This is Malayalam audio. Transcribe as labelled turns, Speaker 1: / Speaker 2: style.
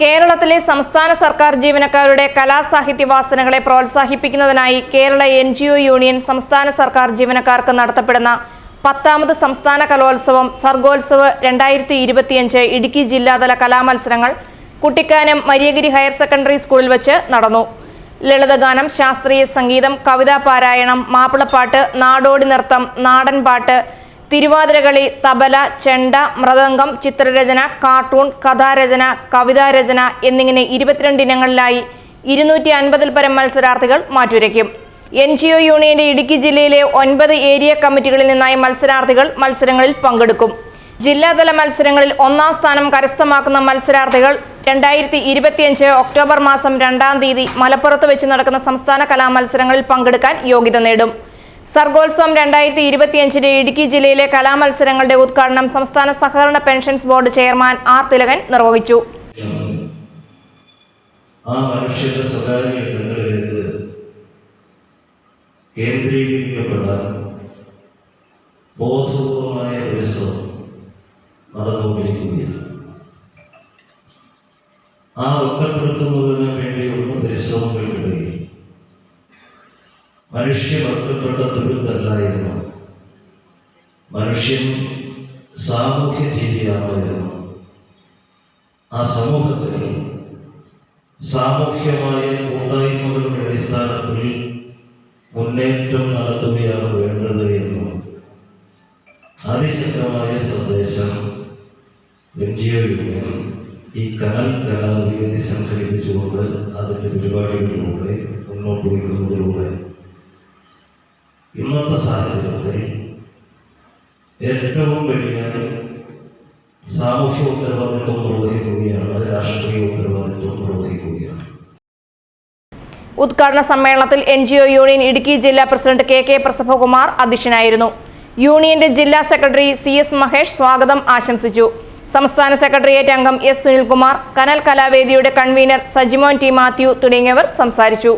Speaker 1: കേരളത്തിലെ സംസ്ഥാന സർക്കാർ ജീവനക്കാരുടെ കലാസാഹിത്യ വാസനകളെ പ്രോത്സാഹിപ്പിക്കുന്നതിനായി Kerala N G O union സംസ്ഥാന സർക്കാർ ജീവനക്കാർക്ക് നടത്തപ്പെടുന്ന പത്താമത് സംസ്ഥാന കലോത്സവം സർഗോത്സവ് രണ്ടായിരത്തി ഇരുപത്തിയഞ്ച് ഇടുക്കി ജില്ലാതല കലാമത്സരങ്ങൾ കുട്ടിക്കാനം മരിയഗിരി ഹയർ സെക്കൻഡറി സ്കൂളിൽ വെച്ച് നടന്നു. ലളിതഗാനം ശാസ്ത്രീയ സംഗീതം കവിതാ പാരായണം മാപ്പിളപ്പാട്ട് നാടോടി നൃത്തം നാടൻപാട്ട് തിരുവാതിരകളി തബല ചെണ്ട മൃദംഗം ചിത്രരചന കാർട്ടൂൺ കഥാരചന കവിതാരചന എന്നിങ്ങനെ ഇരുപത്തിരണ്ട് ഇനങ്ങളിലായി ഇരുന്നൂറ്റി അൻപതിൽ പരം മത്സരാർത്ഥികൾ മാറ്റുരയ്ക്കും. എൻ ജി ഒ യൂണിയന്റെ ഇടുക്കി ജില്ലയിലെ ഒൻപത് ഏരിയ കമ്മിറ്റികളിൽ നിന്നായി മത്സരാർത്ഥികൾ മത്സരങ്ങളിൽ പങ്കെടുക്കും. ജില്ലാതല മത്സരങ്ങളിൽ ഒന്നാം സ്ഥാനം കരസ്ഥമാക്കുന്ന മത്സരാർത്ഥികൾ രണ്ടായിരത്തി ഇരുപത്തിയഞ്ച് ഒക്ടോബർ മാസം രണ്ടാം തീയതി മലപ്പുറത്ത് വെച്ച് നടക്കുന്ന സംസ്ഥാന കലാമത്സരങ്ങളിൽ പങ്കെടുക്കാൻ യോഗ്യത നേടും. സർഗോത്സവം രണ്ടായിരത്തി ഇരുപത്തിയഞ്ചിന്റെ ഇടുക്കി ജില്ലയിലെ കലാമത്സരങ്ങളുടെ ഉദ്ഘാടനം സംസ്ഥാന സഹകരണ pensions board chairman R Thilakan നിർവഹിച്ചു.
Speaker 2: ആ ആ ഒറ്റപ്പെടുത്തുന്നതിന് വേണ്ടിയുള്ള മനുഷ്യൻ ഒറ്റപ്പെട്ട ദുരിതല്ലായിരുന്നു മനുഷ്യൻ സാമൂഹ്യ ജീവിയാണായിരുന്നു ആ സമൂഹത്തിൽ സാമൂഹ്യമായ കൂട്ടായ്മകളുടെ അടിസ്ഥാനത്തിൽ മുന്നേറ്റം നടത്തുകയാണ് വേണ്ടത് എന്നും അതിശക്തമായ സന്ദേശം എൻ ജി ഈ കനൽ കലാവേദി സംഘടിപ്പിച്ചുകൊണ്ട് അതിന്റെ പരിപാടികളിലൂടെ മുന്നോട്ട് വയ്ക്കുന്നതിലൂടെ ഇന്നത്തെ സാഹചര്യത്തിൽ ഏറ്റവും വലിയ സാമൂഹ്യ ഉത്തരവാദിത്വം നിർവഹിക്കുകയാണ് രാഷ്ട്രീയ ഉത്തരവാദിത്വം നിർവഹിക്കുകയാണ്.
Speaker 1: ഉദ്ഘാടന സമ്മേളനത്തിൽ N G O union Idukki ജില്ലാ പ്രസിഡന്റ് കെ കെ പ്രസഭകുമാർ അധ്യക്ഷനായിരുന്നു. യൂണിയന്റെ ജില്ലാ സെക്രട്ടറി സി എസ് മഹേഷ് സ്വാഗതം ആശംസിച്ചു. സംസ്ഥാന സെക്രട്ടേറിയറ്റ് അംഗം എസ് സുനിൽകുമാർ കനൽ കലാവേദിയുടെ കൺവീനർ സജിമോൻ ടി മാത്യു തുടങ്ങിയവർ സംസാരിച്ചു.